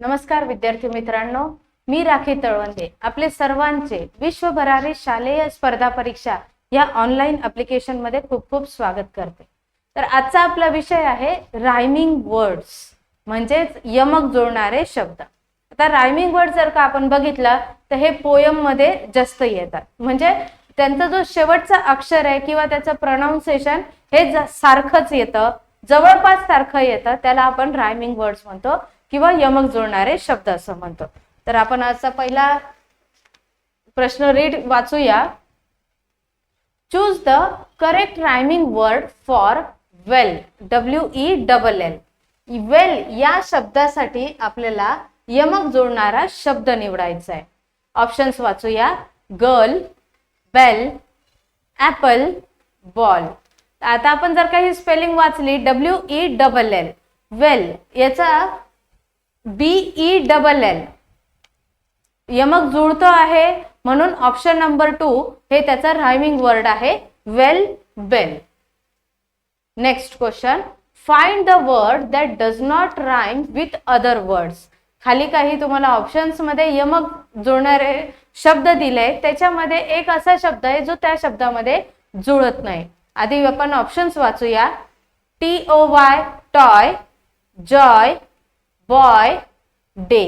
नमस्कार विद्यार्थी मित्रांनो मी राखी तळवंदे. आपले सर्वांचे विश्वभरारी शालेय स्पर्धा परीक्षा या ऑनलाईन अप्लिकेशनमध्ये खूप खूप स्वागत करते. तर आजचा आपला विषय आहे रायमिंग वर्ड्स म्हणजेच यमक जुळणारे शब्द. आता रायमिंग वर्ड जर का आपण बघितलं तर हे पोयममध्ये जास्त येतात. म्हणजे त्यांचा जो शेवटचा अक्षर आहे किंवा त्याचं प्रोनाऊन्सिएशन हे सारखंच येतं. जवळपास सारखं येतं त्याला आपण रायमिंग वर्ड्स म्हणतो. किंवा यमक जुळणारे शब्द असं म्हणतो. तर आपण आजचा पहिला प्रश्न read वाचूया. Choose the correct rhyming word for well W E double L well या शब्दासाठी आपल्याला यमक जोडणारा शब्द निवडायचा आहे. ऑप्शन्स वाचूया. गर्ल बेल ॲपल बॉल आता आपण जर काही स्पेलिंग वाचली W E double L well याचा बी ई डबल एल यमक जुळतो आहे म्हणून ऑप्शन नंबर टू हे त्याचा रायमिंग वर्ड आहे. Well bell next question find the word that does not rhyme with other words खाली काही तुम्हाला ऑप्शन्समध्ये यमक जुळणारे शब्द दिले. त्याच्यामध्ये एक असा शब्द आहे जो त्या शब्दामध्ये जुळत नाही. आधी आपण options वाचूया. T O Y toy joy boy day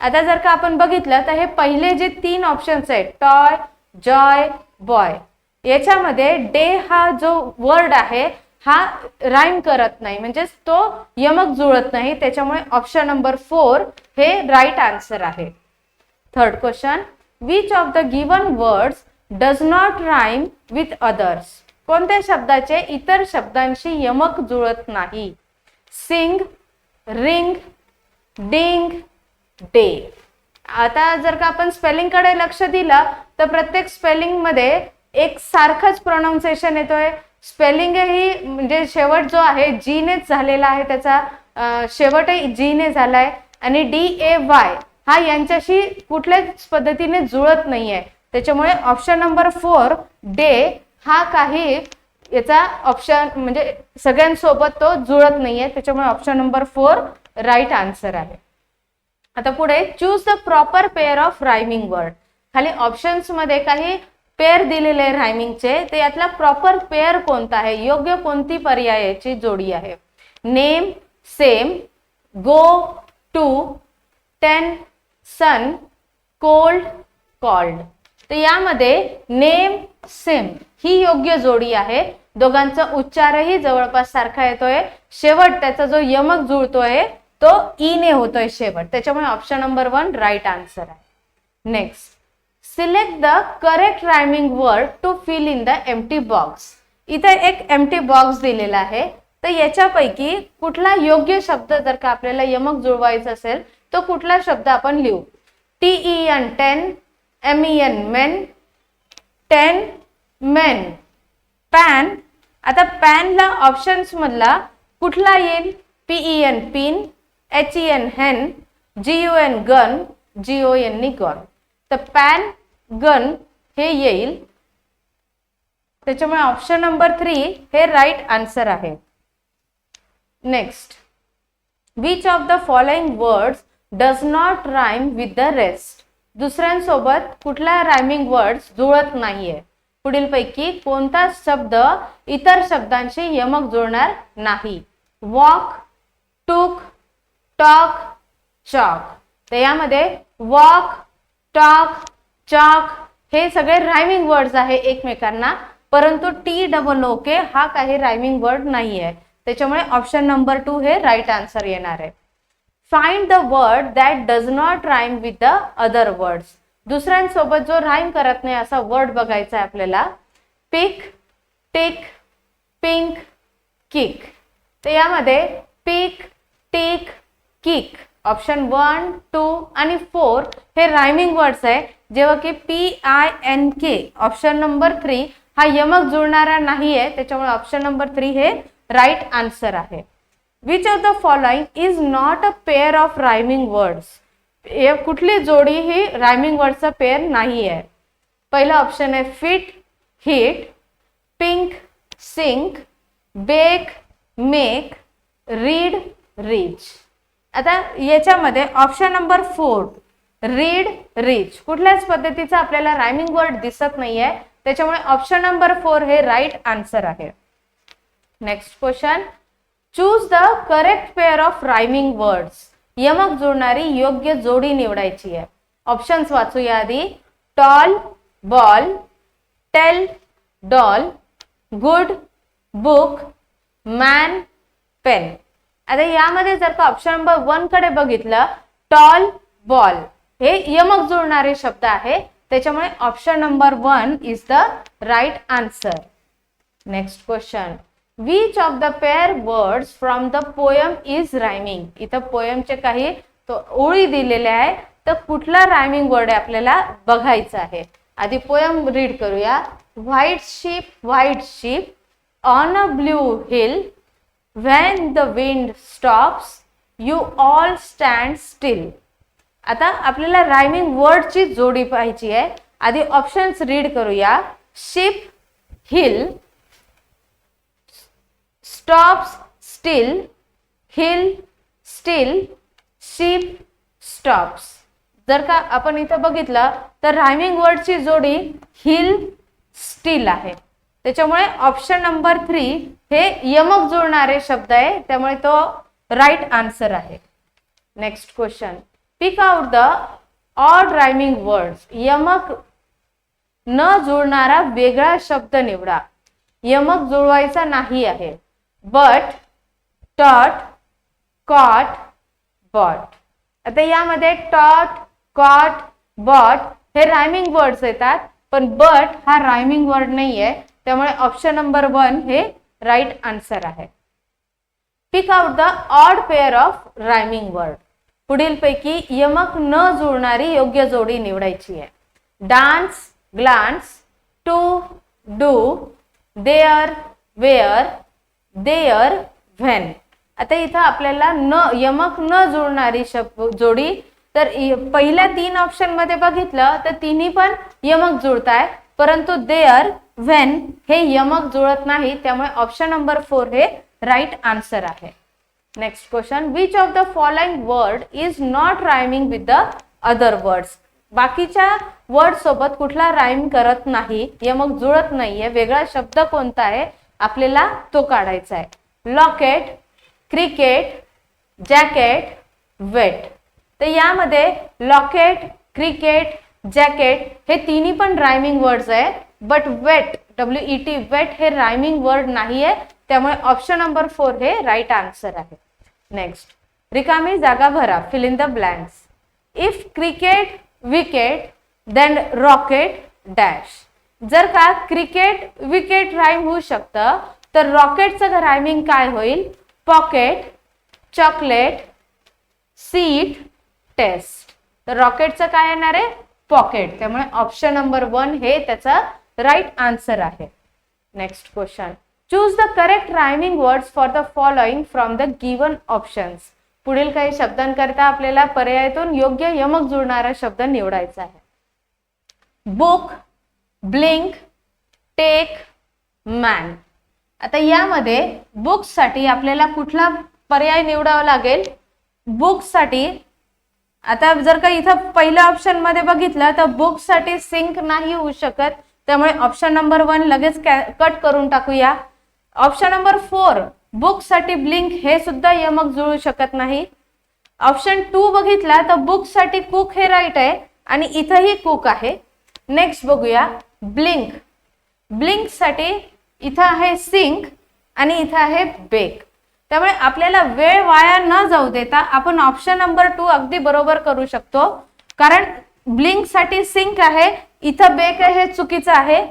आता जर का आपण बघितलं तर हे पहिले जे तीन ऑप्शन्स आहेत टॉय जॉय बॉय याच्यामध्ये डे हा जो वर्ड आहे हा राईम करत नाही. म्हणजेच तो यमक जुळत नाही. त्याच्यामुळे ऑप्शन नंबर फोर हे राईट आन्सर आहे. Third question which of the given words does not rhyme with others कोणत्या शब्दाचे इतर शब्दांशी यमक जुळत नाही? Sing ring ding day. आता जर का आपण स्पेलिंगकडे लक्ष दिलं तर प्रत्येक स्पेलिंगमध्ये एक सारखंच प्रोनाऊन्सिएशन येतोय. स्पेलिंग ही म्हणजे शेवट जो आहे जीनेच झालेला आहे त्याचा शेवटही जीने झालाय. आणि डी ए वाय हा यांच्याशी कुठल्याच पद्धतीने जुळत नाहीये. त्याच्यामुळे ऑप्शन नंबर फोर डे हा काही याचा ऑप्शन म्हणजे सगळ्यांसोबत तो जुळत नाहीये. त्याच्यामुळे option number four right answer आहे. आता पुढे choose the proper pair of rhyming word खाली ऑप्शन्समध्ये काही पेअर दिलेले आहे रायमिंगचे ते यातला प्रॉपर पेअर कोणता आहे? योग्य कोणती पर्यायाची जोडी आहे? Name same go to ten sun cold called तर यामध्ये नेम सेम ही योग्य जोडी आहे. दोघांचा उच्चारही जवळपास सारखा येतोय. शेवट त्याचा जो यमक जुळतोय तो ई ने होतोय शेवट. त्याच्यामुळे option number one right answer आहे. Next select the correct rhyming word to fill in the empty box इथे एक एम्प्टी बॉक्स दिलेला आहे. तर याच्यापैकी कुठला योग्य शब्द जर का आपल्याला यमक जुळवायचा असेल तो कुठला शब्द आपण लिहू? T E N ten M E N men ten men pan आता पॅनला ऑप्शन्स मधला कुठला येईल? P E N pin H E N hen G U N gun G O N gun तर पॅन गन हे येईल. त्याच्यामुळे ऑप्शन नंबर थ्री हे राईट आन्सर आहे. Next which of the following words does not rhyme with the rest दुसऱ्यांसोबत कुठला rhyming words जुळत नाहीये? पुढीलपैकी कोणता शब्द इतर शब्दांशी यमक जुळणार नाही? वॉक टूक टॉक चॉक. तर यामध्ये वॉक टॉक चॉक हे सगळे रायमिंग वर्ड्स आहे एकमेकांना. परंतु टी डबल ओ के हा काही रायमिंग वर्ड नाही आहे त्याच्यामुळे ऑप्शन नंबर टू हे राईट आन्सर येणार आहे. Find the word that does not rhyme with the other words दुसऱ्यांसोबत जो राईम करत नाही असा वर्ड बघायचा आहे आपल्याला. पिक टिक पिंक किक तर यामध्ये pick tick kick option one two आणि फोर हे रायमिंग वर्ड्स आहे. जेव्हा की P I N K option number three हा यमक जुळणारा नाही आहे त्याच्यामुळे ऑप्शन नंबर थ्री हे राईट आन्सर आहे. Which of the following is not a pair of rhyming words कुठली जोडी ही रायमिंग वर्डचा पेअर नाही आहे पहिला ऑप्शन आहे fit hit pink sink bake make read reach आता याच्यामध्ये option number four read rich कुठल्याच पद्धतीचा आपल्याला रायमिंग वर्ड दिसत नाहीये. त्याच्यामुळे ऑप्शन नंबर फोर हे राईट आन्सर आहे. Next question choose the correct pair of rhyming words यमक जुळणारी योग्य जोडी निवडायची आहे. ऑप्शन्स वाचूया आधी. Tall ball tell doll good book man pen आता यामध्ये जर का ऑप्शन नंबर वनकडे बघितलं टॉल बॉल हे यमक जुळणारे शब्द आहे. त्याच्यामुळे option number one is the right answer next question which of the pair words from the poem is rhyming इथं पोयमचे काही ओळी दिलेल्या आहे तर कुठला रायमिंग वर्ड आहे आपल्याला बघायचं आहे? आधी पोयम रीड करूया. White ship white ship on a blue hill when the wind stops you all stand still. आता आपल्याला रायमिंग वर्डची जोडी पाहिजे आहे. आधी ऑप्शन्स रीड करूया. Ship hill stops still hill still ship stops जर का आपण इथं बघितलं तर रायमिंग वर्डची जोडी हिल स्टील आहे. त्याच्यामुळे ऑप्शन नंबर थ्री हे यमक जुळणारे शब्द आहे त्यामुळे तो राईट आन्सर आहे. Next question pick out the odd rhyming words यमक न जुळणारा वेगळा शब्द निवडा. यमक जुळवायचा नाही आहे. बट टॉट कॉट बॉट आता यामध्ये टॉट कॉट बॉट हे रायमिंग वर्ड्स येतात पण बट हा रायमिंग वर्ड नाहीये. त्यामुळे ऑप्शन नंबर वन हे राईट आन्सर आहे. Pick out the odd pair of rhyming word पुढील पैकी यमक न जुळणारी योग्य जोडी निवडायची आहे. Dance glance two do there where there when आता इथं आपल्याला न यमक न जुळणारी शब्द जोडी तर पहिल्या तीन ऑप्शनमध्ये बघितलं तर तिन्ही पण यमक जुळताय परंतु देअर व्हेन हे यमक जुळत नाही त्यामुळे ऑप्शन नंबर फोर हे राईट आन्सर आहे. Next question which of the following word is not rhyming with the other words बाकीच्या वर्ड सोबत कुठला राईम करत नाही यमक जुळत नाहीये वेगळा शब्द कोणता आहे आपल्याला तो काढायचा आहे. लॉकेट क्रिकेट जॅकेट वेट तर यामध्ये लॉकेट क्रिकेट जॅकेट हे तिन्ही पण रायमिंग वर्ड्स आहे but wet W E T wet हे रायमिंग वर्ड नाही आहे त्यामुळे ऑप्शन नंबर फोर हे राईट आन्सर आहे. नेक्स्ट रिकामी जागा भरा. Fill in the blanks if cricket wicket then rocket dash जर का क्रिकेट विकेट राईम होऊ शकतं तर रॉकेटचं रायमिंग काय होईल? पॉकेट चॉकलेट सीट टेस्ट तर रॉकेटचं काय येणार आहे? पॉकेट त्यामुळे ऑप्शन नंबर वन हे त्याचा राईट आन्सर आहे. Next question choose the correct rhyming words for the following from the given options पुढील काही शब्दांकरिता आपल्याला पर्यायातून योग्य यमक जुळणारा शब्द निवडायचा आहे. बुक ब्लिंक टेक मॅन आता यामध्ये बुक्ससाठी आपल्याला कुठला पर्याय निवडावा लागेल? बुक्ससाठी आता जर का इथं पहिल्या ऑप्शनमध्ये बघितलं तर बुकसाठी सिंक नाही होऊ शकत. त्यामुळे ऑप्शन नंबर वन लगेच कट करून टाकूया. ऑप्शन नंबर फोर बुकसाठी ब्लिंक हे सुद्धा यमक जुळू शकत नाही. ऑप्शन टू बघितला तर बुकसाठी कुक हे राईट आहे आणि इथंही कुक आहे. नेक्स्ट बघूया ब्लिंक ब्लिंकसाठी इथं आहे सिंक आणि इथं आहे बेक त्यामुळे आपल्याला वेळ वाया न जाऊ देता आपण ऑप्शन नंबर टू अगदी बरोबर करू शकतो. कारण ब्लिंकसाठी सिंक आहे इथं बेक आहे हे चुकीचं आहे.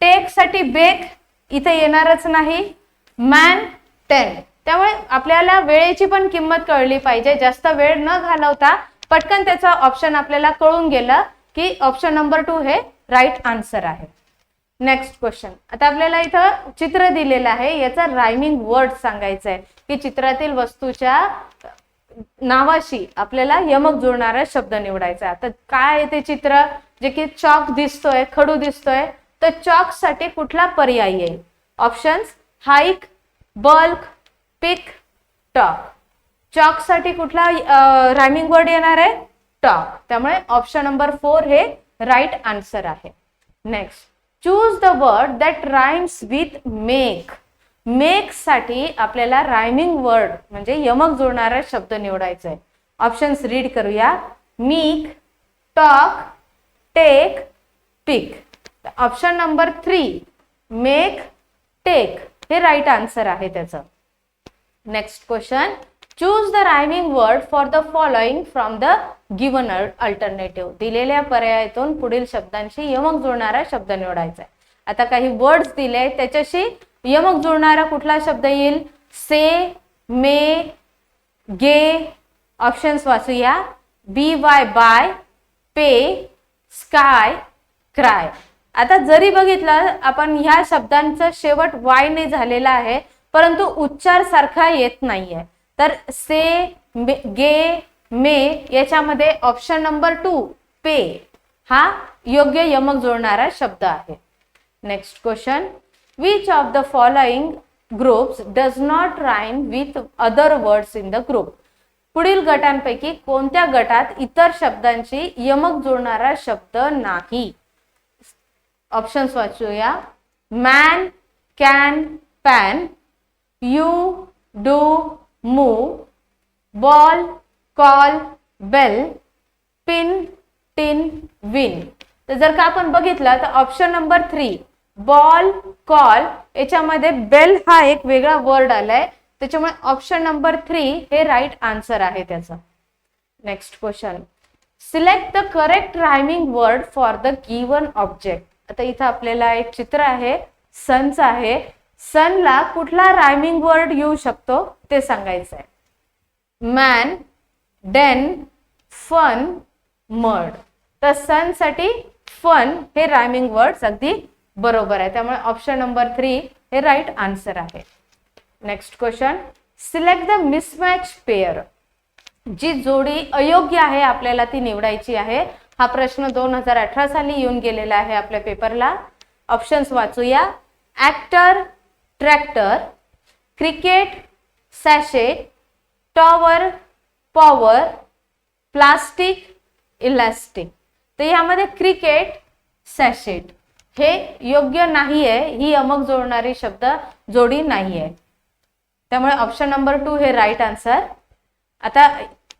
टेकसाठी बेक इथे येणारच नाही. मॅन टेन त्यामुळे आपल्याला वेळेची पण किंमत कळली पाहिजे. जास्त वेळ न घालवता पटकन त्याचा ऑप्शन आपल्याला कळून गेलं की ऑप्शन नंबर टू हे राईट आन्सर आहे. नेक्स्ट क्वेश्चन आता आपल्याला इथं चित्र दिलेलं आहे. याचा रायमिंग वर्ड सांगायचं आहे की चित्रातील वस्तूच्या नावाशी आपल्याला यमक जुळणारा शब्द निवडायचा. आहे. आता काय आहे ते चित्र? जे की चॉक दिसतोय खडू दिसतोय. तर चॉकसाठी कुठला पर्याय येईल? Options hike bulk pick talk चॉकसाठी कुठला रायमिंग वर्ड येणार आहे? टॉक त्यामुळे ऑप्शन नंबर फोर हे राईट आन्सर आहे. Next choose the word that rhymes with make मेकसाठी आपल्याला रायमिंग वर्ड म्हणजे यमक जोडणारा शब्द निवडायचा आहे ऑप्शन्स रीड करूया. Meek talk take pick option number three make take हे राईट आन्सर आहे त्याचं. Next question choose the rhyming word for the following from the given alternative दिलेल्या पर्यायातून पुढील शब्दांशी यमक जुळणारा शब्द निवडायचा आहे. आता काही वर्ड्स दिले त्याच्याशी यमक जुळणारा कुठला शब्द येईल? Say may gay. Options वाचूया. B Y by pay sky cry आता जरी बघितलं आपण ह्या शब्दांचा शेवट वायने झालेला आहे परंतु उच्चार सारखा येत नाहीये. तर से गे मे याच्यामध्ये ऑप्शन नंबर टू पे हा योग्य यमक जोडणारा शब्द आहे. Next question which of the following groups does not rhyme with other words in the group पुढील गटांपैकी कोणत्या गटात इतर शब्दांची यमक जोडणारा शब्द नाही? Options वाचूया. Man can pan you do move ball call bell pin tin win तर जर का आपण बघितलं तर option number three ball call याच्यामध्ये बेल हा एक वेगळा वर्ड आलाय. त्याच्यामुळे ऑप्शन नंबर थ्री हे राईट आन्सर आहे त्याचं. Next question select the correct rhyming word for the given object आता इथं आपल्याला एक चित्र आहे सन्स आहे. सनला कुठला रायमिंग वर्ड येऊ शकतो ते सांगायचं आहे मॅन डेन फन मड तर सनसाठी फन हे रायमिंग वर्ड्स अगदी बरोबर आहे. त्यामुळे ऑप्शन नंबर थ्री हे राईट आन्सर आहे. Next question select the mismatch pair जी जोडी अयोग्य आहे आपल्याला ती निवडायची आहे. हा प्रश्न दोन हजार अठरा साली येऊन गेलेला आहे आपल्या पेपरला options वाचूया. Actor tractor cricket sachet tower power plastic elastic. तर यामध्ये क्रिकेट सॅशेट हे योग्य नाही आहे ही यमक जोडणारी शब्द जोडी नाही आहे त्यामुळे ऑप्शन नंबर टू हे राईट आन्सर आता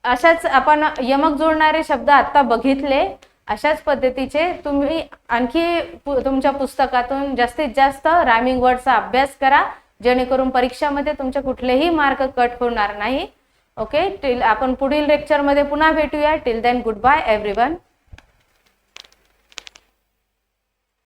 अशाच आपण यमक जोडणारे शब्द आता बघितले. अशाच पद्धतीचे तुम्ही आणखी पु- तुमच्या पुस्तकातून जास्तीत जास्त रायमिंग वर्डचा अभ्यास करा जेणेकरून परीक्षामध्ये तुमचे कुठलेही मार्क कट होणार नाही. ओके टिल आपण पुढील लेक्चरमध्ये पुन्हा भेटूया. Till then goodbye every